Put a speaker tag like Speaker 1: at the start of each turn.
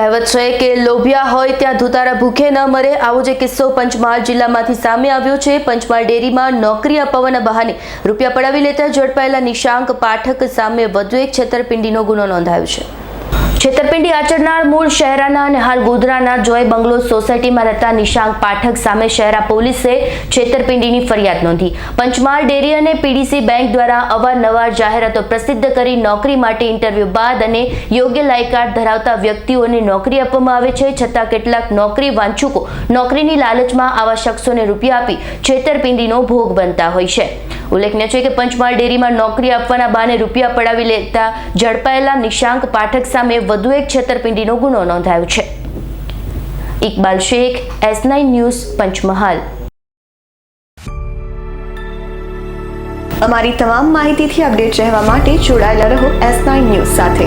Speaker 1: કહેવત છે કે લોભિયા હોય ત્યાં ધુતારા ભૂખે ન મરે. આવો જે કિસ્સો પંચમહાલ જિલ્લામાંથી સામે આવ્યો છે. પંચમહાલ ડેરીમાં નોકરી અપાવવાના બહાને રૂપિયા પડાવી લેતા ઝડપાયેલા નિશાંક પાઠક સામે વધુ એક છેતરપિંડીનો ગુનો નોંધાયો છે. છેતરપિંડી આચરનાર મૂળ શહેરાના અને હાલ ગોધરાના જોય બંગલો સોસાયટીમાં રહેતા નિશાંક પાઠક સામે શહેરા પોલીસે છેતરપિંડીની ફરિયાદ નોંધી. પંચમહાલ ડેરી અને પીડીસી બેંક દ્વારા અવારનવાર જાહેરાતો પ્રસિદ્ધ કરી નોકરી માટે ઇન્ટરવ્યૂ બાદ અને યોગ્ય લાયકાત ધરાવતા વ્યક્તિઓને નોકરી આપવામાં આવે છે, છતાં કેટલાક નોકરી વાંચુકો નોકરીની લાલચમાં આવા શખ્સોને રૂપિયા આપી છેતરપિંડીનો ભોગ બનતા હોય છે. ઉલ્લેખનીય છે કે પંચમહાલ ડેરીમાં નોકરી આપવાના બાને રૂપિયા પડાવી લેતા ઝડપાયેલા નિશાંક પાઠક સામે વધુ એક છેતરપિંડીનો ગુનો નોંધાયો છે. Iqbal Shaikh, S nine news, Panchmahal.
Speaker 2: અમારી તમામ માહિતીથી અપડેટ રહેવા માટે જોડાયેલા રહો એસ નાઇન ન્યૂઝ સાથે.